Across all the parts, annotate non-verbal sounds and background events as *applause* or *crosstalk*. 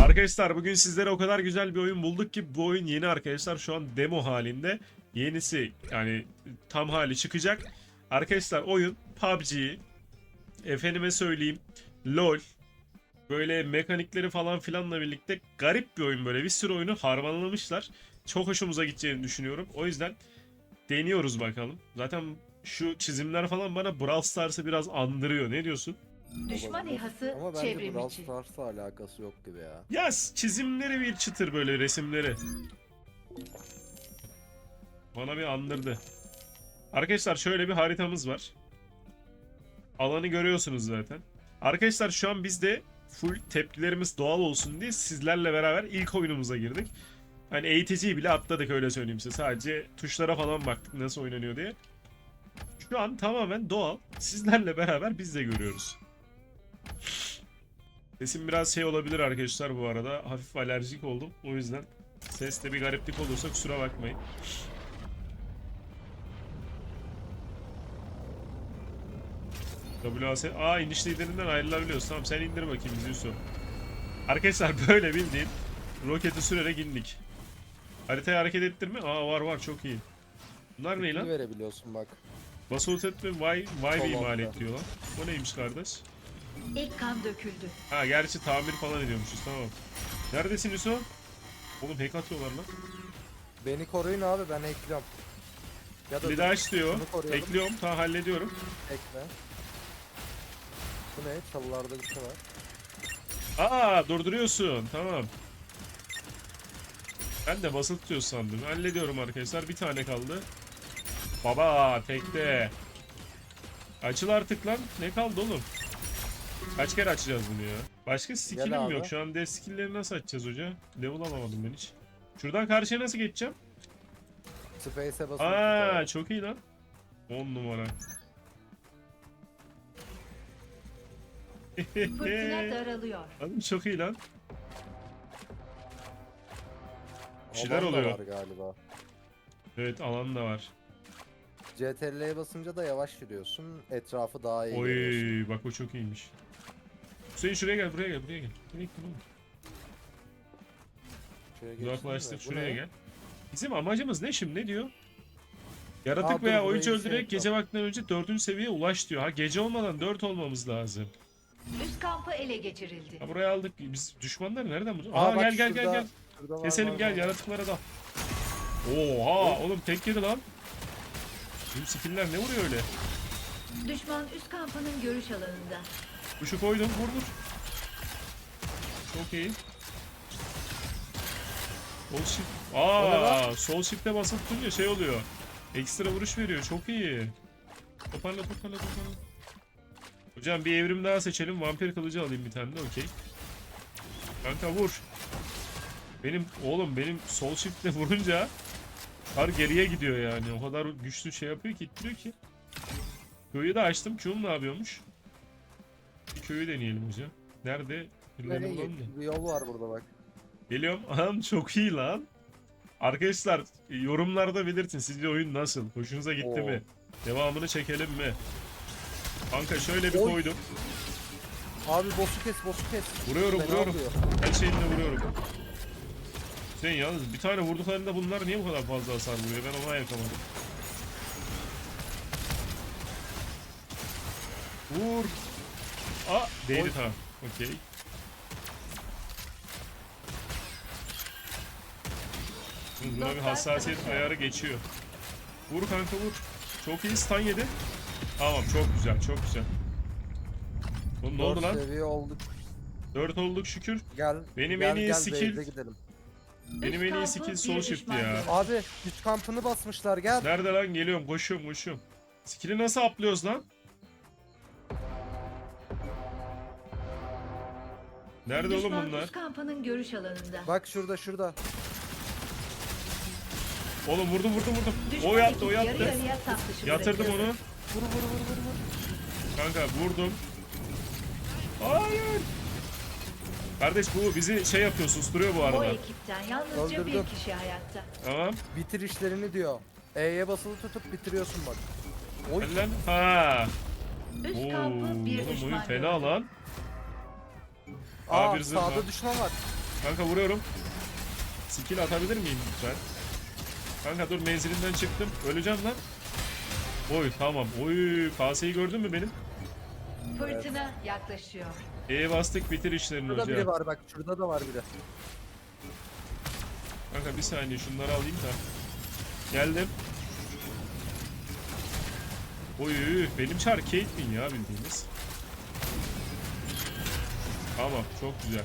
Arkadaşlar bugün sizlere o kadar güzel bir oyun bulduk ki bu oyun yeni arkadaşlar şu an demo halinde. Yenisi yani tam hali çıkacak. Arkadaşlar oyun PUBG, efendime söyleyeyim LoL, böyle mekanikleri falan filanla birlikte garip bir oyun böyle bir sürü oyunu harmanlamışlar. Çok hoşumuza gideceğini düşünüyorum. O yüzden deniyoruz bakalım. Zaten şu çizimler falan bana Brawl Stars'ı biraz andırıyor. Ne diyorsun? Düşman Olabilir. İHA'sı Ama bence çevrim Brawl içi. Stars'la alakası yok gibi ya. Ya çizimleri bir çıtır böyle resimleri. Bana bir andırdı. Arkadaşlar şöyle bir haritamız var. Alanı görüyorsunuz zaten. Arkadaşlar şu an biz de full tepkilerimiz doğal olsun diye sizlerle beraber ilk oyunumuza girdik. Hani eğiticiyi bile atladık öyle söyleyeyim size. Sadece tuşlara falan baktık nasıl oynanıyor diye. Şu an tamamen doğal. Sizlerle beraber biz de görüyoruz. Sesim biraz şey olabilir arkadaşlar bu arada. Hafif alerjik oldum. O yüzden seste bir gariplik olursa kusura bakmayın. WAS... Aa iniş liderinden ayrılabiliyoruz. Tamam sen indir bakayım bizi Yusuf. Arkadaşlar *laughs* böyle bildiğin roketi sürerek indik. Haritayı hareket ettirme. Aa var var çok iyi. Bunlar ne lan? verebiliyorsun bak. Basılı etme vay vay imal et diyor lan. O neymiş kardeş? İlk kan döküldü. Ha gerçi tamir falan ediyormuşuz tamam. Neredesin Yusuf? Oğlum hack atıyorlar lan. Beni koruyun abi ben ekliyorum. Ya da Bir dur, daha aç diyor. Şunu koruyalım. Ekliyorum. Tamam hallediyorum. ekle. Bu ne? Çalılarda bir şey var. Aa durduruyorsun. Tamam. Ben de basılı tutuyor sandım. Hallediyorum arkadaşlar. Bir tane kaldı. Baba tekte. Açıl artık lan. Ne kaldı oğlum? Kaç kere açacağız bunu ya? Başka skillim yok. Şu an dev skillleri nasıl açacağız hoca? Level alamadım ben hiç. Şuradan karşıya nasıl geçeceğim? Space'e basılı Aa çok iyi lan. 10 numara. Fırtına *laughs* daralıyor. Oğlum çok iyi lan. Bir şeyler Alan da oluyor. var galiba. Evet alan da var. CTRL'ye basınca da yavaş yürüyorsun. Etrafı daha iyi görüyorsun. Oy bak o çok iyiymiş. Hüseyin şuraya gel buraya gel buraya gel. Nereye gittin oğlum? Şuraya geçtin Uzaklaştık mi? Bu şuraya ne? gel. Bizim amacımız ne şimdi ne diyor? Yaratık Aa, dur, veya burayı oyuncu şey öldürerek yapalım. gece vaktinden önce dördüncü seviyeye ulaş diyor. Ha gece olmadan dört olmamız lazım. Üst kampı ele geçirildi. Ha buraya aldık. Biz düşmanları nereden bulacağız? Aa, Aa, bak gel gel gel şurada- gel. şurada var, Keselim var, gel var. yaratıklara da. Oha oğlum tek yedi lan. Bizim skiller ne vuruyor öyle? Düşman üst kampının görüş alanında. Kuşu koydum vur vur. Çok iyi. Sol shift. Aa, sol shift'e basıp tutunca şey oluyor. Ekstra vuruş veriyor. Çok iyi. Toparla toparla toparla. Hocam bir evrim daha seçelim. Vampir kılıcı alayım bir tane de okey. Kanka vur. Benim oğlum benim sol shift'le vurunca kar geriye gidiyor yani. O kadar güçlü şey yapıyor ki ittiriyor ki. Köyü de açtım. Q'um ne yapıyormuş? Bir köyü deneyelim hocam. Nerede? Birilerini bulalım da. Bir yol var burada bak. Geliyorum. *laughs* Anam çok iyi lan. Arkadaşlar yorumlarda belirtin sizce oyun nasıl? Hoşunuza gitti Oo. mi? Devamını çekelim mi? Kanka şöyle bir Oy. koydum. Abi boss'u kes boss'u kes. Vuruyorum Fena vuruyorum. oluyor. Her şeyinle vuruyorum. Sen yalnız bir tane vurduklarında bunlar niye bu kadar fazla hasar vuruyor? Ben ona yakamadım. Vur. Aa değdi tamam. Okey. Buna bir hassasiyet ayarı geçiyor. Vur kanka vur. Çok iyi stun yedi. Tamam çok güzel çok güzel. Oğlum ne oldu lan? seviye olduk. 4 olduk şükür. Gel. Benim gel, en iyi gel, skill- gidelim. Benim Üst en iyi skill sol shift ya. Abi güç kampını basmışlar gel. Nerede lan geliyorum koşuyorum koşuyorum. Skill'i nasıl atlıyoruz lan? Nerede oğlum Düşman bunlar? üst kampının görüş alanında. Bak şurada şurada. Oğlum vurdum vurdum vurdum. Düşman O yattı o yarı yattı. yarıya dışı Yatırdım onu. Vur vur vur vur vur. Kanka vurdum. Hayır. Kardeş bu bizi şey yapıyor susturuyor bu O arada. ekipten yalnızca Öldürdüm. bir kişi hayatta. Tamam. Bitir işlerini diyor. E'ye basılı tutup bitiriyorsun bak. Oy. Lan. Ha. Üst Oo, kampı bir oğlum oyun düşman fena görüldü. lan. Aa A1 zırh sağda var. düşman var. Kanka vuruyorum. Skill atabilir miyim lütfen? Kanka dur menzilinden çıktım. Öleceğim lan. Oy tamam. Oy kaseyi gördün mü benim? Fırtına yaklaşıyor. E'ye bastık bitir işlerini Şurada biri hocam. var bak şurada da var biri. Kanka bir saniye şunları alayım da. Geldim. Oy benim çar Caitlyn ya bildiğiniz. Tamam çok güzel.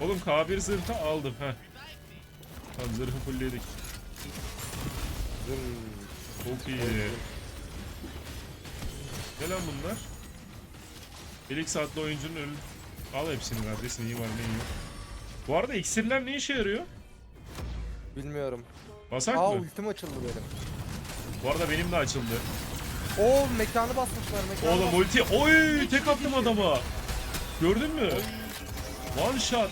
Oğlum K1 zırhı aldım ha. Tamam zırhı fullledik. Çok iyi. Ne lan bunlar? Felix adlı oyuncunun ölü... Al hepsini kardeş neyi var neyi yok. Bu arada iksirler ne işe yarıyor? Bilmiyorum. Basak Aa mı? ultim açıldı benim. Bu arada benim de açıldı. Oo mekanı basmışlar mekanı Oğlum basmışlar. ulti... Oy tek attım adama. Gördün mü? One shot.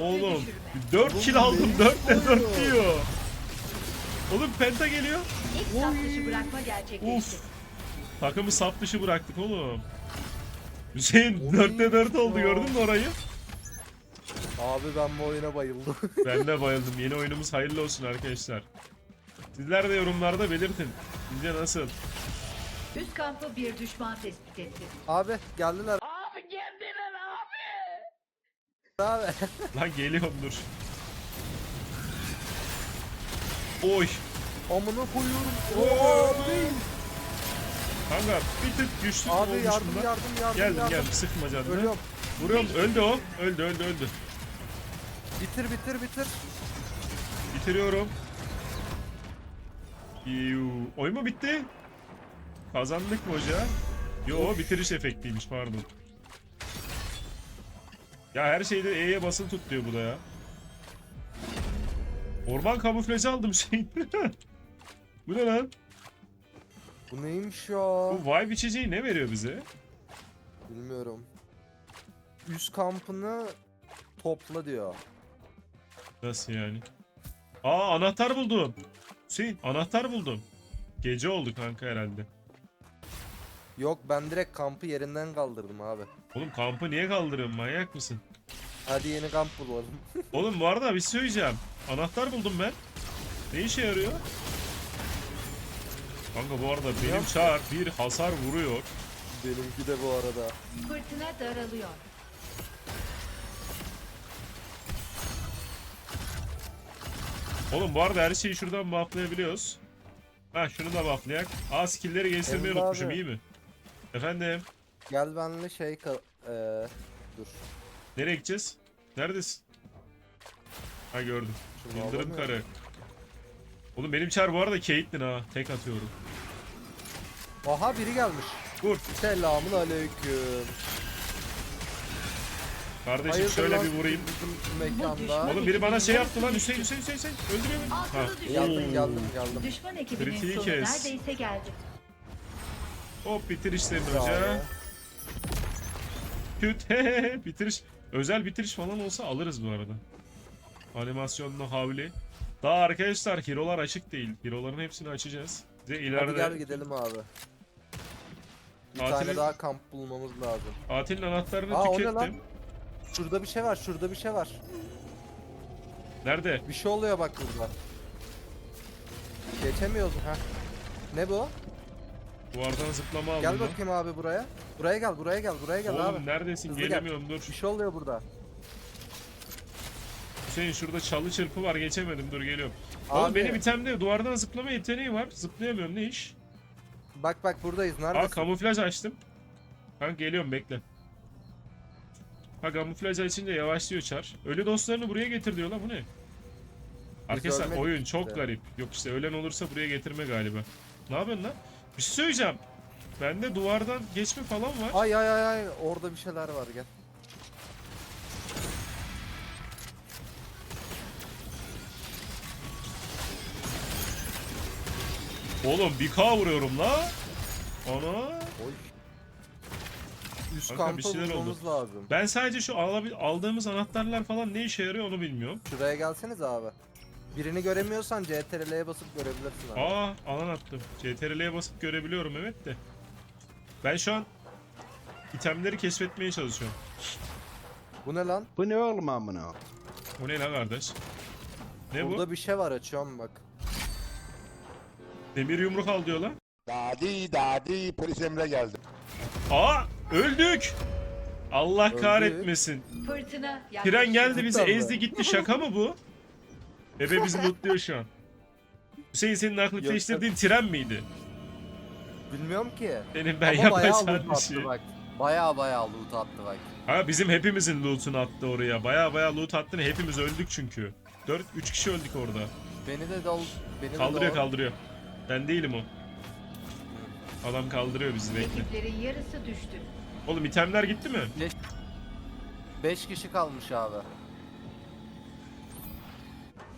Oğlum düşürme. 4 kill aldım. ne 4 de 4 oluyor? diyor. Oğlum penta geliyor. İlk saf dışı bırakma gerçekleşti. Uf. Takımı sap dışı bıraktık oğlum. Hüseyin Oy, 4'te 4 oldu gördün mü orayı? Abi ben bu oyuna bayıldım. *laughs* Ben de bayıldım. Yeni oyunumuz hayırlı olsun arkadaşlar. Sizler de yorumlarda belirtin. Sizce nasıl? Üst kampı bir düşman tespit etti. abi geldiler. Abi geldiler abi. Abi. *laughs* Lan geliyorum dur. Oy. Amına koyuyorum. Oo, abi. Kanka bir tık güçlü Abi olmuşum yardım yardım yardım Geldim yardım. geldim sıkma canını. Ölüyorum. Vuruyorum öldü o. Öldü öldü öldü. Bitir bitir bitir. Bitiriyorum. Yuu. Oy mu bitti? Kazandık mı hoca? Yo bitiriş efektiymiş pardon. Ya her şeyde E'ye basılı tut diyor bu da ya. Orman kamuflajı aldım şey. *laughs* bu ne lan? Bu neymiş ya? Bu vibe içeceği ne veriyor bize? Bilmiyorum. Üst kampını topla diyor. Nasıl yani? Aa anahtar buldum. Hüseyin anahtar buldum. Gece oldu kanka herhalde. Yok ben direkt kampı yerinden kaldırdım abi. Oğlum kampı niye kaldırıyorsun manyak mısın? Hadi yeni kamp bulalım. *laughs* Oğlum bu arada bir şey söyleyeceğim. Anahtar buldum ben. Ne işe yarıyor? Kanka bu arada benim çar bir hasar vuruyor. Benimki de bu arada. Fırtına daralıyor. Oğlum bu arada her şeyi şuradan bufflayabiliyoruz. Ha şunu da bufflayak. Aa skill'leri geliştirmeyi Emre unutmuşum abi. iyi mi? Efendim? Gel benle şey ka- eee, dur. Nereye gideceğiz? Neredesin? Ha gördüm. Şunu Yıldırım alamıyorum. karı. Oğlum benim çar bu arada Caitlyn ha. Tek atıyorum. Aha biri gelmiş. Vur. Selamun aleyküm. Kardeşim Hayırdır şöyle lan bir vurayım. Bizim mekanda. Oğlum biri bana şey yaptı lan Hüseyin Hüseyin Hüseyin Hüseyin. Öldürüyor beni. Ha. Altılı düşman. Geldim geldim geldim. Düşman ekibinin Kritiği sonu kes. neredeyse geldi. Hop bitir işlerini Bravo. hoca. Küt *laughs* bitiriş. Özel bitiriş falan olsa alırız bu arada. Animasyonlu havli. Daha arkadaşlar hero'lar açık değil. Hero'ların hepsini açacağız. Bize Hadi ileride gel gidelim abi. Bir Tatilin- tane daha kamp bulmamız lazım. tatilin anahtarını Aa, o ne tükettim. lan? Şurada bir şey var, şurada bir şey var. Nerede? Bir şey oluyor bak burada. Geçemiyoruz ha. Ne bu? Duvardan zıplama aldım Gel bakayım abi buraya. Buraya gel, buraya gel, buraya gel Oğlum abi. neredesin? Hızlı gel. Gelemiyorum dur. Bir şey oluyor burada. Hüseyin şurada çalı çırpı var geçemedim dur geliyorum. Oğlum Abi. benim itemde duvardan zıplama yeteneği var. Zıplayamıyorum ne iş? Bak bak buradayız. Aa Neredesin? kamuflaj açtım. Kanka geliyorum bekle. Ha kamuflaj açınca yavaşlıyor çar. Ölü dostlarını buraya getir diyor lan bu ne? Arkadaşlar oyun çok işte. garip. Yok işte ölen olursa buraya getirme galiba. Ne yapıyorsun lan? Bir şey söyleyeceğim. Bende duvardan geçme falan var. Ay ay ay ay orada bir şeyler var gel. Oğlum bir K vuruyorum la. Ana. Oy. Üst Kanka, bir kampa şeyler oldu. bulmamız lazım. Ben sadece şu alabil- aldığımız anahtarlar falan ne işe yarıyor onu bilmiyorum. Şuraya gelseniz abi. Birini göremiyorsan CTRL'ye basıp görebilirsin abi. Aa alan attım. CTRL'ye basıp görebiliyorum evet de. Ben şu an itemleri keşfetmeye çalışıyorum. Bu ne lan? Bu ne oğlum amına? O ne lan kardeş? Ne bu? Burada bir şey var açıyorum bak. Demir yumruk al diyor lan. Dadi dadi polis emre geldi. Aa öldük. Allah Öldük. kahretmesin. Fırtına yaklaşıyor. Tren geldi bizi Cidden mi? ezdi gitti şaka mı bu? Ebe bizi *laughs* lootluyor şu an. Hüseyin senin aklını Yok, değiştirdiğin tren miydi? Bilmiyorum ki. Benim ben Ama bayağı yapacağım loot bir şey. attı bak. Bayağı bayağı loot attı bak. Ha bizim hepimizin loot'unu attı oraya. Baya baya loot attı. Hepimiz öldük çünkü. 4 3 kişi öldük orada. Beni de dol... Beni Kaldırıyor de dol... kaldırıyor. Ben değilim o. Adam kaldırıyor bizi bekle. Ekiplerin yarısı düştü. Oğlum itemler gitti mi? 5 kişi kalmış abi.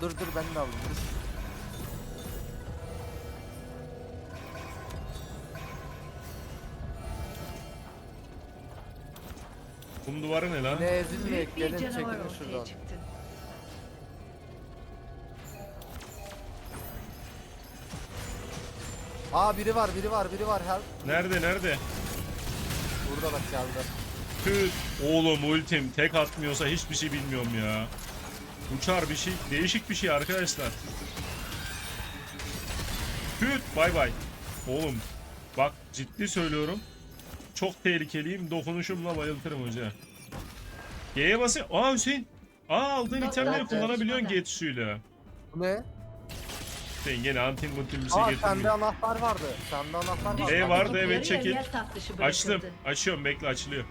Dur dur ben de alayım. Dur. Kum duvarı ne lan? Ne ezilmeyek bir gelin canavar çekilin ortaya şuradan. çıktı. Aa biri var biri var biri var. Her... Nerede nerede? Burada bak geldi. Tüt. Oğlum ultim tek atmıyorsa hiçbir şey bilmiyorum ya. Uçar bir şey. Değişik bir şey arkadaşlar. Tüt. Bay bay. Oğlum. Bak ciddi söylüyorum. Çok tehlikeliyim. Dokunuşumla bayıltırım hoca. G'ye basıyor. Aa Hüseyin. Aa aldığın itemleri kullanabiliyorsun. G tuşuyla. Bu ne? Hüseyin gene antin mutin bir şey Aa sende anahtar vardı. Sende anahtar vardı. E vardı, evet, çekil. Açtım. Açıyorum bekle açılıyor.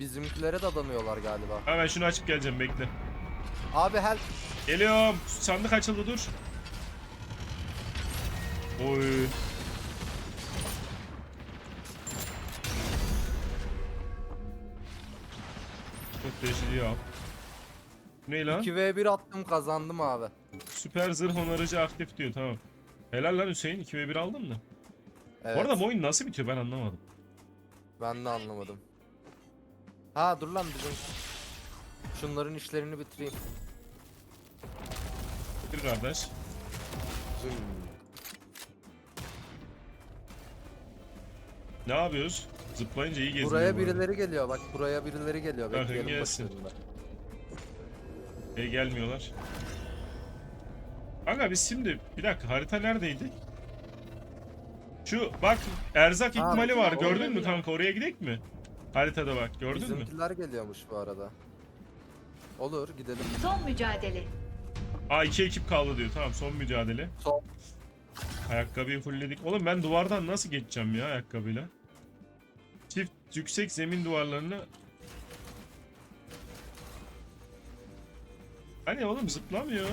Bizimkilere de adanıyorlar galiba. Hemen şunu açıp geleceğim bekle. Abi help. Geliyorum. Sandık açıldı dur. Oy. Çok değişik ya. Ne lan? 2v1 attım kazandım abi. Süper zırh onarıcı aktif diyor tamam. Helal lan Hüseyin 2 ve 1 aldın mı? Evet. Bu arada bu oyun nasıl bitiyor ben anlamadım. Ben de anlamadım. Ha dur lan bizim. Şunların işlerini bitireyim. Bir kardeş. Ne yapıyoruz? Zıplayınca iyi geziniyor. Buraya birileri geliyor bak buraya birileri geliyor. Bakın Bekleyelim gelsin. başlarında. E gelmiyorlar. Kanka biz şimdi bir dakika harita neredeydi? Şu bak erzak Ha, ikmali var orada gördün mü ya. kanka oraya gidek mi? Haritada bak gördün mü? Bizimkiler geliyormuş bu arada. Olur gidelim. Son mücadele. Aa iki ekip kaldı diyor tamam son mücadele. Son. Ayakkabıyı fullledik. Oğlum ben duvardan nasıl geçeceğim ya ayakkabıyla? Çift yüksek zemin duvarlarını... Hani oğlum zıplamıyor.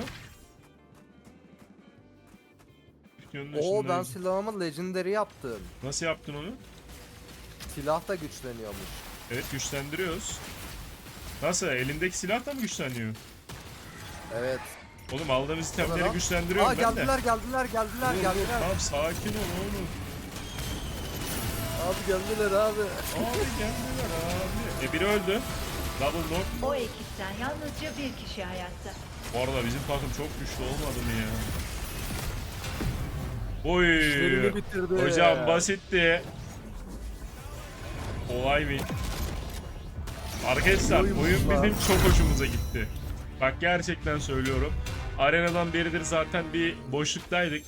Oo ben silahımı legendary yaptım. Nasıl yaptın onu? Silah da güçleniyormuş. Evet güçlendiriyoruz. Nasıl? Elindeki silah da mı güçleniyor? Evet. Oğlum aldığımız itemleri güçlendiriyorum Aa ben de. geldiler geldiler geldiler Dur, dur, geldiler. Tamam sakin ol oğlum. Abi geldiler abi. Abi geldiler abi. E biri öldü. Double knock. O ekipten yalnızca bir kişi hayatta. Bu arada bizim takım çok güçlü olmadı mı ya? Oy. İşlerini bitirdi. Hocam basitti. Kolay mı? Arkadaşlar Oyun bizim çok hoşumuza gitti. Bak gerçekten söylüyorum. Arenadan beridir zaten bir boşluktaydık.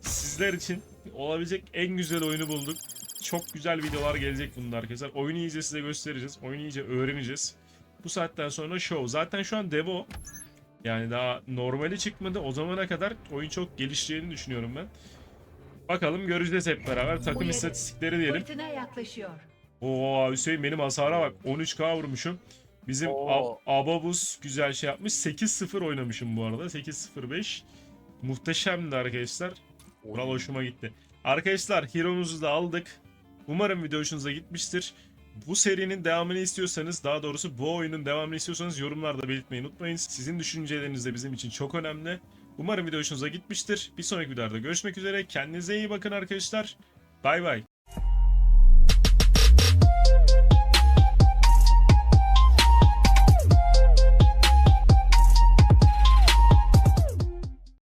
Sizler için olabilecek en güzel oyunu bulduk. Çok güzel videolar gelecek bunun arkadaşlar. Oyunu iyice size göstereceğiz. Oyunu iyice öğreneceğiz. Bu saatten sonra show. Zaten şu an demo. Yani daha normali çıkmadı. O zamana kadar oyun çok gelişeceğini düşünüyorum ben. Bakalım göreceğiz hep beraber. Takım Uyarı. istatistikleri diyelim. Fırtına yaklaşıyor. Oo Hüseyin benim hasara bak. 13k vurmuşum. Bizim. Ab- Ababus güzel şey yapmış. 8-0 oynamışım bu arada. 8-0-5. Muhteşemdi arkadaşlar. Kural hoşuma gitti. Arkadaşlar Hero'muzu da aldık. Umarım video hoşunuza gitmiştir. Bu serinin devamını istiyorsanız, daha doğrusu bu oyunun devamını istiyorsanız yorumlarda belirtmeyi unutmayın. Sizin düşünceleriniz de bizim için çok önemli. Umarım video hoşunuza gitmiştir. Bir sonraki videoda görüşmek üzere. Kendinize iyi bakın arkadaşlar. Bay bay.